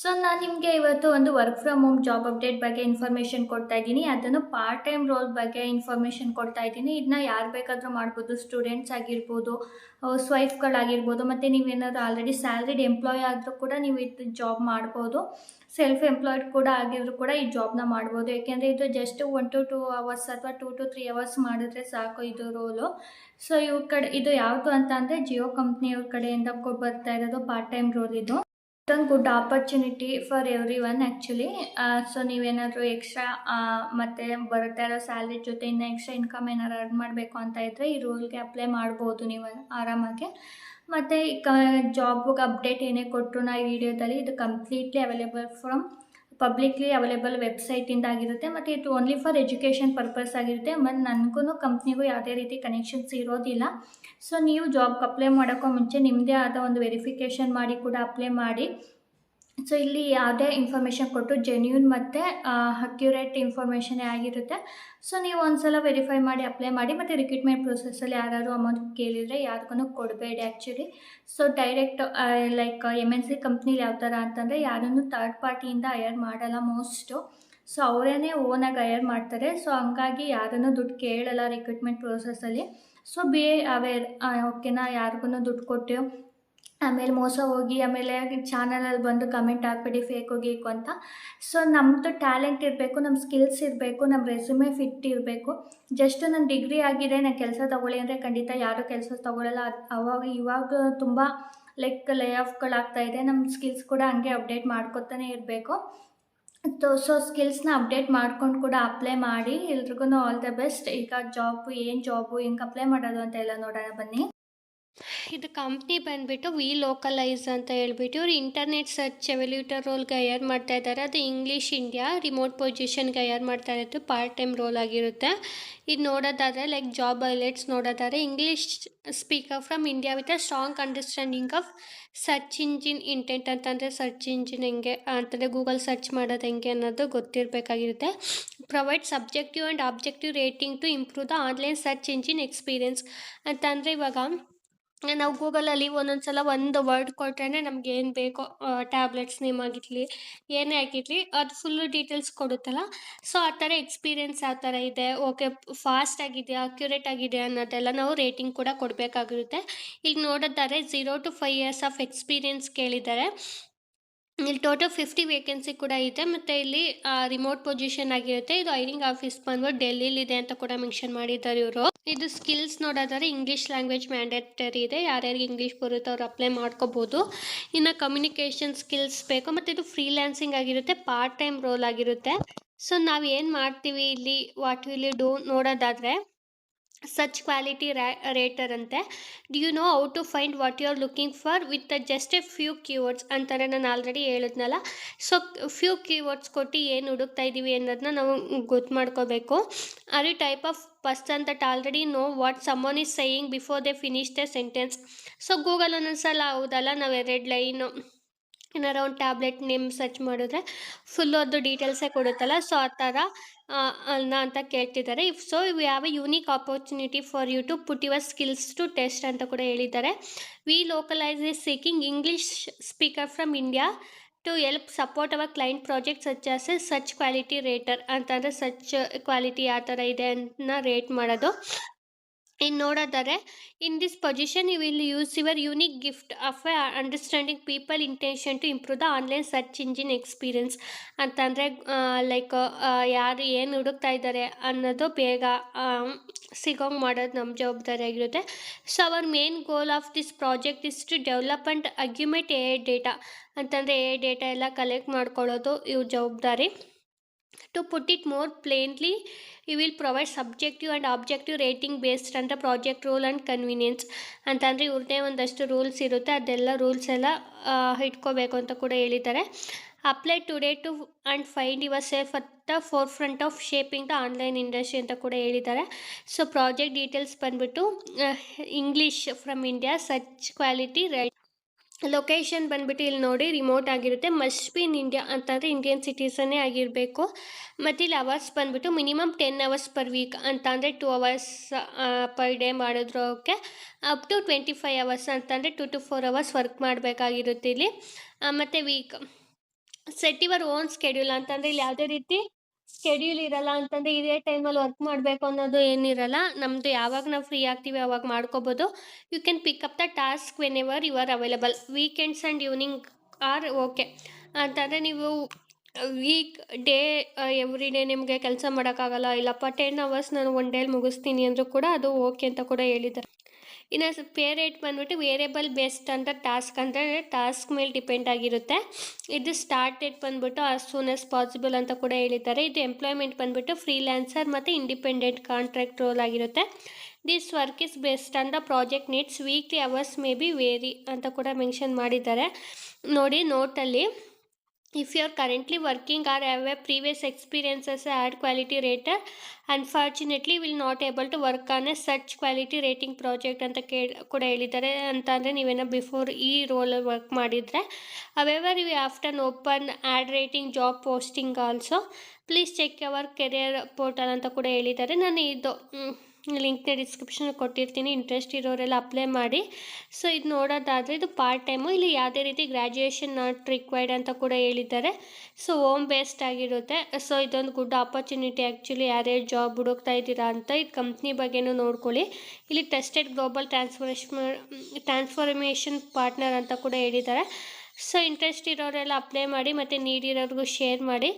So ನಾನು ನಿಮಗೆ ಇವತ್ತು ಒಂದು work from home job update ಬಗ್ಗೆ ಇನ್ಫಾರ್ಮೇಷನ್ ಕೊಡ್ತಾ ಇದ್ದೀನಿ. ಅದನ್ನು ಪಾರ್ಟ್ ಟೈಮ್ ರೋಲ್ ಬಗ್ಗೆ ಇನ್ಫಾರ್ಮೇಷನ್ ಕೊಡ್ತಾ ಇದ್ದೀನಿ. ಇದನ್ನ ಯಾರು ಬೇಕಾದರೂ ಮಾಡ್ಬೋದು. ಸ್ಟೂಡೆಂಟ್ಸ್ ಆಗಿರ್ಬೋದು ಸ್ವೈಫ್ಗಳಾಗಿರ್ಬೋದು ವೈಫ್ಗಳಾಗಿರ್ಬೋದು ಮತ್ತು ನೀವೇನಾದರೂ ಆಲ್ರೆಡಿ ಸ್ಯಾಲ್ರಿಡ್ ಎಂಪ್ಲಾಯ್ ಆದರೂ ಕೂಡ ನೀವು ಇದು ಜಾಬ್ ಮಾಡ್ಬೋದು. ಸೆಲ್ಫ್ ಎಂಪ್ಲಾಯ್ಡ್ ಕೂಡ ಆಗಿದ್ರು ಕೂಡ ಈ ಜಾಬ್ನ ಮಾಡ್ಬೋದು. ಯಾಕೆಂದರೆ ಇದು just one to two hours ಅಥವಾ ಟೂ ಟು ತ್ರೀ ಅವರ್ಸ್ ಮಾಡಿದ್ರೆ ಸಾಕು ಇದು ರೋಲು ಸೊ ಇವ್ರ ಕಡೆ, ಇದು ಯಾವುದು ಅಂತ ಅಂದರೆ ಜಿಯೋ ಕಂಪ್ನಿಯವ್ರ ಕಡೆಯಿಂದ ಬರ್ತಾ ಇರೋದು ಪಾರ್ಟ್ ಟೈಮ್ ರೋಲ್ ಇದು. ಇದೊಂದು good opportunity for everyone actually so ನೀವೇನಾದರೂ ಎಕ್ಸ್ಟ್ರಾ ಮತ್ತು ಬರ್ತಾ ಇರೋ ಸ್ಯಾಲ್ರಿ ಜೊತೆ ಇನ್ನು ಎಕ್ಸ್ಟ್ರಾ ಇನ್ಕಮ್ ಏನಾರು ಅರ್ನ್ ಮಾಡಬೇಕು ಅಂತ ಇದ್ದರೆ ಈ ರೂಲ್ಗೆ ಅಪ್ಲೈ ಮಾಡ್ಬೋದು ನೀವು ಆರಾಮಾಗಿ. ಮತ್ತು ಕ ಜಾಬ್ಗೆ ಅಪ್ಡೇಟ್ ಏನೇ ಕೊಟ್ಟರು ನಾ ಈ ವಿಡಿಯೋದಲ್ಲಿ, ಇದು completely available from publicly available ವೆಬ್ಸೈಟಿಂದ ಆಗಿರುತ್ತೆ, ಮತ್ತು ಇದು ಓನ್ಲಿ ಫಾರ್ ಎಜುಕೇಷನ್ ಪರ್ಪಸ್ ಆಗಿರುತ್ತೆ ಮತ್ತು ನನಗೂ ಕಂಪ್ನಿಗೂ ಯಾವುದೇ ರೀತಿ ಕನೆಕ್ಷನ್ಸ್ ಇರೋದಿಲ್ಲ. ಸೊ ನೀವು ಜಾಬ್ಗೆ ಅಪ್ಲೈ ಮಾಡೋಕ್ಕೂ ಮುಂಚೆ ನಿಮ್ಮದೇ ಆದ ಒಂದು ವೆರಿಫಿಕೇಷನ್ ಮಾಡಿ ಕೂಡ ಅಪ್ಲೈ ಮಾಡಿ. ಸೊ ಇಲ್ಲಿ ಯಾವುದೇ ಇನ್ಫಾರ್ಮೇಷನ್ ಕೊಟ್ಟು ಜೆನ್ಯೂನ್ ಮತ್ತು ಅಕ್ಯುರೇಟ್ ಇನ್ಫಾರ್ಮೇಷನೇ ಆಗಿರುತ್ತೆ. ಸೊ ನೀವು ಒಂದ್ಸಲ ವೆರಿಫೈ ಮಾಡಿ ಅಪ್ಲೈ ಮಾಡಿ, ಮತ್ತು ರಿಕ್ರೂಟ್ಮೆಂಟ್ ಪ್ರೊಸೆಸ್ಸಲ್ಲಿ ಯಾರಾದರೂ ಅಮೌಂಟ್ ಕೇಳಿದರೆ ಯಾರಿಗೂ ಕೊಡಬೇಡಿ actually so direct like M N C ಕಂಪ್ನಿಲಿ ಯಾವ ಥರ ಅಂತಂದರೆ ಯಾರನ್ನು ಥರ್ಡ್ ಪಾರ್ಟಿಯಿಂದ ಹೈಯರ್ ಮಾಡಲ್ಲ ಮೋಸ್ಟು ಸೊ ಅವರೇ ಓನಾಗಿ ಹೈಯರ್ ಮಾಡ್ತಾರೆ. ಸೊ ಹಂಗಾಗಿ ಯಾರನ್ನು ದುಡ್ಡು ಕೇಳಲ್ಲ ರಿಕ್ರೂಟ್ಮೆಂಟ್ ಪ್ರೊಸೆಸ್ಸಲ್ಲಿ ಸೊ ಬಿ, ಅವೇರ್ ಓಕೆನಾ ಯಾರಿಗೂ ದುಡ್ಡು ಕೊಟ್ಟು ಆಮೇಲೆ ಮೋಸ ಹೋಗಿ, ಆಮೇಲೆ ಚಾನಲಲ್ಲಿ ಬಂದು ಕಮೆಂಟ್ ಹಾಕ್ಬಿಡಿ ಫೇಕ್ ಗೀಕು ಅಂತ. ಸೊ ನಮ್ಮದು ಟ್ಯಾಲೆಂಟ್ ಇರಬೇಕು ನಮ್ಮ ಸ್ಕಿಲ್ಸ್ ಇರಬೇಕು ನಮ್ಮ ರೆಸ್ಯೂಮೆ ಫಿಟ್ ಇರಬೇಕು. ಜಸ್ಟ್ ನನ್ನ ಡಿಗ್ರಿ ಆಗಿದೆ, ನಾನು ಕೆಲಸ ತೊಗೊಳ್ಳಿ ಅಂದರೆ ಖಂಡಿತ ಯಾರೂ ಕೆಲಸ ತೊಗೊಳ್ಳಲ್ಲ ಅವಾಗ, ಇವಾಗ ತುಂಬ ಲೈಕ್ ಲೇ ಆಫ್ಗಳಾಗ್ತಾ ಇದೆ. ನಮ್ಮ ಸ್ಕಿಲ್ಸ್ ಕೂಡ ಹಂಗೆ ಅಪ್ಡೇಟ್ ಮಾಡ್ಕೊತಾನೆ ಇರಬೇಕು. ಸೊ ಸ್ಕಿಲ್ಸ್ನ ಅಪ್ಡೇಟ್ ಮಾಡ್ಕೊಂಡು ಕೂಡ ಅಪ್ಲೈ ಮಾಡಿ ಎಲ್ರಿಗೂ ಆಲ್ ದ ಬೆಸ್ಟ್ ಈಗ ಜಾಬು ಏನು ಜಾಬು ಹೆಂಗೆ ಅಪ್ಲೈ ಮಾಡೋದು ಅಂತ ಎಲ್ಲ ನೋಡೋಣ ಬನ್ನಿ. ಇದು ಕಂಪ್ನಿ ಬಂದುಬಿಟ್ಟು ವಿ ಲೋಕಲೈಸ್ ಅಂತ ಹೇಳ್ಬಿಟ್ಟು ಇವ್ರು ಇಂಟರ್ನೆಟ್ ಸರ್ಚ್ ಎವಲ್ಯೂಟರ್ ರೋಲ್ಗೆ ಹೈಯರ್ ಮಾಡ್ತಾ ಇದ್ದಾರೆ. ಅದು ಇಂಗ್ಲೀಷ್ ಇಂಡಿಯಾ ರಿಮೋಟ್ ಪೊಸಿಷನ್ಗೆ ಹೈಯರ್ ಮಾಡ್ತಾ ಇರೋದು ಪಾರ್ಟ್ ಟೈಮ್ ರೋಲ್ ಆಗಿರುತ್ತೆ. ಇದು ನೋಡೋದಾದರೆ ಲೈಕ್ ಜಾಬ್ ಹೈಲೈಟ್ಸ್ ನೋಡೋದಾದರೆ English speaker from India with a strong understanding of search engine intent ಅಂತಂದರೆ ಸರ್ಚ್ ಇಂಜಿನ್ ಹೆಂಗೆ, ಅಂತಂದರೆ ಗೂಗಲ್ ಸರ್ಚ್ ಮಾಡೋದು ಹೆಂಗೆ ಅನ್ನೋದು ಗೊತ್ತಿರಬೇಕಾಗಿರುತ್ತೆ. Provide subjective and objective rating to improve the online search engine experience ಅಂತಂದರೆ ಇವಾಗ ನಾವು ಗೂಗಲಲ್ಲಿ ಒಂದೊಂದು ಸಲ ಒಂದು ವರ್ಡ್ ಕೊಟ್ರೇ ನಮ್ಗೆ ಏನು ಬೇಕೋ ಟ್ಯಾಬ್ಲೆಟ್ಸ್ ನೇಮ್ ಆಗಿರಲಿ, ಏನೇ ಆಗಿರಲಿ, ಅದು ಫುಲ್ಲು ಡೀಟೇಲ್ಸ್ ಕೊಡುತ್ತಲ್ಲ. ಸೊ ಆ ಥರ ಎಕ್ಸ್ಪೀರಿಯೆನ್ಸ್ ಆ ಥರ ಇದೆ. ಓಕೆ ಫಾಸ್ಟ್ ಆಗಿದೆಯಾ ಅಕ್ಯುರೇಟ್ ಆಗಿದೆ ಅನ್ನೋದೆಲ್ಲ ನಾವು ರೇಟಿಂಗ್ ಕೂಡ ಕೊಡಬೇಕಾಗಿರುತ್ತೆ. ಈಗ ನೋಡೋದಾದ್ರೆ zero to five years of experience ಕೇಳಿದ್ದಾರೆ. ಇಲ್ಲಿ ಟೋಟಲ್ ಫಿಫ್ಟಿ ವೇಕೆನ್ಸಿ ಕೂಡ ಇದೆ. ಮತ್ತು ಇಲ್ಲಿ ರಿಮೋಟ್ ಪೊಸಿಷನ್ ಆಗಿರುತ್ತೆ. ಇದು ಐರಿಂಗ್ ಆಫೀಸ್ ಬಂದ್ಬಿಟ್ಟು ಡೆಲ್ಲಿಲಿದೆ ಅಂತ ಕೂಡ ಮೆನ್ಷನ್ ಮಾಡಿದ್ದಾರೆ ಇವರು. ಇದು ಸ್ಕಿಲ್ಸ್ ನೋಡೋದಾದ್ರೆ ಇಂಗ್ಲೀಷ್ ಲ್ಯಾಂಗ್ವೇಜ್ ಮ್ಯಾಂಡೇಟರಿ ಇದೆ. ಯಾರ್ಯಾರಿಗೆ ಇಂಗ್ಲೀಷ್ ಬರುತ್ತೆ ಅವ್ರು ಅಪ್ಲೈ ಮಾಡ್ಕೋಬೋದು. ಇನ್ನು ಕಮ್ಯುನಿಕೇಷನ್ ಸ್ಕಿಲ್ಸ್ ಬೇಕು. ಮತ್ತು ಇದು ಫ್ರೀಲ್ಯಾನ್ಸಿಂಗ್ ಆಗಿರುತ್ತೆ. ಪಾರ್ಟ್ ಟೈಮ್ ರೋಲ್ ಆಗಿರುತ್ತೆ. ಸೊ ನಾವು ಏನು ಮಾಡ್ತೀವಿ ಇಲ್ಲಿ ವಾಟ್ ವಿಲ್ ಯು ಡೂ ನೋಡೋದಾದರೆ ಸಚ್ ಕ್ವಾಲಿಟಿ ರೇಟರ್ ಅಂತೆ do you know how to find what you are looking for with just a few keywords ಅಂತಾರೆ ನಾನು ಆಲ್ರೆಡಿ ಹೇಳಿದ್ನಲ್ಲ. ಸೊ ಫ್ಯೂ ಕೀವರ್ಡ್ಸ್ ಕೊಟ್ಟು ಏನು ಹುಡುಕ್ತಾ ಇದ್ದೀವಿ ಅನ್ನೋದನ್ನ ನಾವು ಗೊತ್ತು ಮಾಡ್ಕೋಬೇಕು. You type of person that already know what someone is saying before they finish the sentence so Google ಒಂದೊಂದ್ಸಲ ಹೌದಲ್ಲ, ನಾವು ಎರಡು ಲೈನು ಏನಾರ ಒಂದು ಟ್ಯಾಬ್ಲೆಟ್ ನಿಮ್ ಸರ್ಚ್ ಮಾಡಿದ್ರೆ ಫುಲ್ ಅದು ಡೀಟೇಲ್ಸೇ ಕೊಡುತ್ತಲ್ಲ. ಸೊ ಆ ಥರ ಅಲ್ಲ ಅಂತ ಕೇಳ್ತಿದ್ದಾರೆ. If so have a unique opportunity for you to put your skills to test ಅಂತ ಕೂಡ ಹೇಳಿದ್ದಾರೆ. We localize is seeking English speaker from India to help support our client project such as a such quality rater ಅಂತಂದರೆ search quality ಯಾವ ಥರ ಇದೆ ಅಂತ rate ಮಾಡೋದು. ಇನ್ನು ನೋಡೋದಾದ್ರೆ in this position you will use your unique gift of a understanding people intention to improve the online search engine experience ಅಂತಂದರೆ like ಯಾರು ಏನು ಹುಡುಕ್ತಾ ಇದ್ದಾರೆ ಅನ್ನೋದು ಬೇಗ ಸಿಗೋಂಗೆ ಮಾಡೋದು ನಮ್ಮ ಜವಾಬ್ದಾರಿ ಆಗಿರುತ್ತೆ. So our main goal of this project is to develop and augment a data ಅಂತಂದರೆ ಎ ಡೇಟಾ ಎಲ್ಲ ಕಲೆಕ್ಟ್ ಮಾಡ್ಕೊಳ್ಳೋದು ಇವ್ರ ಜವಾಬ್ದಾರಿ. To put it more plainly you will provide subjective and objective rating based ಅಂತ ಪ್ರಾಜೆಕ್ಟ್ ರೂಲ್ ಆ್ಯಂಡ್ ಕನ್ವೀನಿಯನ್ಸ್ ಅಂತಂದರೆ ಇವ್ರದ್ದೇ ಒಂದಷ್ಟು rules ಇರುತ್ತೆ, ಅದೆಲ್ಲ ರೂಲ್ಸ್ ಎಲ್ಲ ಇಟ್ಕೋಬೇಕು ಅಂತ ಕೂಡ ಹೇಳಿದ್ದಾರೆ. Apply today to and find yourself at the forefront of shaping the online industry ಅಂತ ಕೂಡ ಹೇಳಿದ್ದಾರೆ. ಸೊ ಪ್ರಾಜೆಕ್ಟ್ ಡೀಟೇಲ್ಸ್ ಬಂದುಬಿಟ್ಟು English from India such quality rater location ಬಂದ್ಬಿಟ್ಟು ಇಲ್ಲಿ ನೋಡಿ ರಿಮೋಟ್ ಆಗಿರುತ್ತೆ. ಮಸ್ಟ್ ಬಿ ಇನ್ ಇಂಡಿಯಾ ಅಂತಂದರೆ ಇಂಡಿಯನ್ ಸಿಟಿಸನ್ನೇ ಆಗಿರಬೇಕು. ಮತ್ತು ಇಲ್ಲಿ ಅವರ್ಸ್ ಬಂದುಬಿಟ್ಟು minimum ten hours per week ಅಂತ ಅಂದರೆ ಟು ಅವರ್ಸ್ ಪರ್ ಡೇ ಮಾಡಿದ್ರು okay up to twenty five hours ಅಂತಂದರೆ two to four hours work ಮಾಡಬೇಕಾಗಿರುತ್ತೆ ಇಲ್ಲಿ. ಮತ್ತು week set your own schedule ಅಂತಂದರೆ ಇಲ್ಲಿ ಯಾವುದೇ ರೀತಿ ಸ್ಕೆಡ್ಯೂಲ್ ಇರಲ್ಲ ಅಂತಂದ್ರೆ ಇದೇ ಟೈಮಲ್ಲಿ ವರ್ಕ್ ಮಾಡಬೇಕು ಅನ್ನೋದು ಏನಿರಲ್ಲ. ನಮ್ದು ಯಾವಾಗ ನಾವು ಫ್ರೀ ಆಗ್ತೀವಿ ಅವಾಗ ಮಾಡ್ಕೋಬೋದು. You can up the task whenever you are available weekends and evening or okay ಅಂತಂದರೆ ನೀವು ವೀಕ್ ಡೇ ಎವ್ರಿ ಡೇ ನಿಮಗೆ ಕೆಲಸ ಮಾಡೋಕ್ಕಾಗಲ್ಲ. ಇಲ್ಲಪ್ಪ ಟೆನ್ ಅವರ್ಸ್ ನಾನು ಒನ್ ಡೇಲಿ ಮುಗಿಸ್ತೀನಿ ಅಂದರೂ ಕೂಡ ಅದು ಓಕೆ ಅಂತ ಕೂಡ ಹೇಳಿದ್ದಾರೆ. ಇನ್ನು ಪೇರೇಟ್ ಬಂದ್ಬಿಟ್ಟು ವೇರಿಯಬಲ್ ಬೇಸ್ಡ್ ಅಂತ ಟಾಸ್ಕ್ ಅಂದರೆ ಟಾಸ್ಕ್ ಮೇಲೆ ಡಿಪೆಂಡ್ ಆಗಿರುತ್ತೆ. ಇದು ಸ್ಟಾರ್ಟ್ ಡೇಟ್ ಬಂದುಬಿಟ್ಟು ಆಸ್ ಸೂನ್ ಆಸ್ ಪಾಸಿಬಲ್ ಅಂತ ಕೂಡ ಹೇಳಿದ್ದಾರೆ. ಇದು ಎಂಪ್ಲಾಯ್ಮೆಂಟ್ ಬಂದುಬಿಟ್ಟು ಫ್ರೀಲ್ಯಾನ್ಸರ್ ಮತ್ತು ಇಂಡಿಪೆಂಡೆಂಟ್ ಕಾಂಟ್ರಾಕ್ಟ್ ರೋಲ್ ಆಗಿರುತ್ತೆ. ದಿಸ್ ವರ್ಕ್ ಇಸ್ ಬೆಸ್ಟ್ ಅಂತ project needs weekly hours may be vary ಅಂತ ಕೂಡ ಮೆನ್ಷನ್ ಮಾಡಿದ್ದಾರೆ. ನೋಡಿ ನೋಟಲ್ಲಿ if you are currently working or previous a previous a ad quality rater unfortunately will not able to work on a search quality rating project ಅಂತ ಕೇಳಿ, ಕೂಡ ಹೇಳಿದ್ದಾರೆ. ಅಂತ ಅಂದರೆ ನೀವೇನೋ ಬಿಫೋರ್ ಈ ರೋಲಲ್ಲಿ ವರ್ಕ್ ಮಾಡಿದರೆ. However you after open ad rating job posting also please check our career portal ಅಂತ ಕೂಡ ಹೇಳಿದ್ದಾರೆ. ನಾನು ಇದು ಲಿಂಕ್ನ ಡಿಸ್ಕ್ರಿಪ್ಷನ್ ಕೊಟ್ಟಿರ್ತೀನಿ. ಇಂಟ್ರೆಸ್ಟ್ ಇರೋರೆಲ್ಲ ಅಪ್ಲೈ ಮಾಡಿ. ಸೊ ಇದು ನೋಡೋದಾದರೆ ಇದು ಪಾರ್ಟ್ ಟೈಮು. ಇಲ್ಲಿ ಯಾವುದೇ ರೀತಿ ಗ್ರ್ಯಾಜುಯೇಷನ್ ನಾಟ್ ರಿಕ್ವೈರ್ಡ್ ಅಂತ ಕೂಡ ಹೇಳಿದ್ದಾರೆ. ಸೊ ಹೋಮ್ ಬೇಸ್ಡ್ ಆಗಿರುತ್ತೆ. ಸೊ ಇದೊಂದು ಗುಡ್ ಆಪರ್ಚುನಿಟಿ ಆ್ಯಕ್ಚುಲಿ ಯಾರ್ಯಾರು ಜಾಬ್ ಹುಡುಕ್ತಾ ಇದ್ದೀರಾ ಅಂತ ಇದು ಕಂಪ್ನಿ ಬಗ್ಗೆನೂ ನೋಡ್ಕೊಳ್ಳಿ. ಇಲ್ಲಿ tested global transformation, transformation partner ಅಂತ ಕೂಡ ಹೇಳಿದ್ದಾರೆ. ಸೊ ಇಂಟ್ರೆಸ್ಟ್ ಇರೋರೆಲ್ಲ ಅಪ್ಲೈ ಮಾಡಿ ಮತ್ತು ನೀಡಿರೋರಿಗೂ ಶೇರ್ ಮಾಡಿ.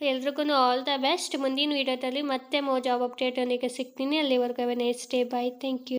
ಎಲ್ರಿಗೂ ಆಲ್ ದ ಬೆಸ್ಟ್ ಮುಂದಿನ ವೀಡಿಯೋದಲ್ಲಿ ಮತ್ತೆ ಮೋ ಜಾಬ್ ಅಪ್ಡೇಟೊಂದಿಗೆ ಸಿಗ್ತೀನಿ. ಅಲ್ಲಿವರೆಗೂ next day bye thank you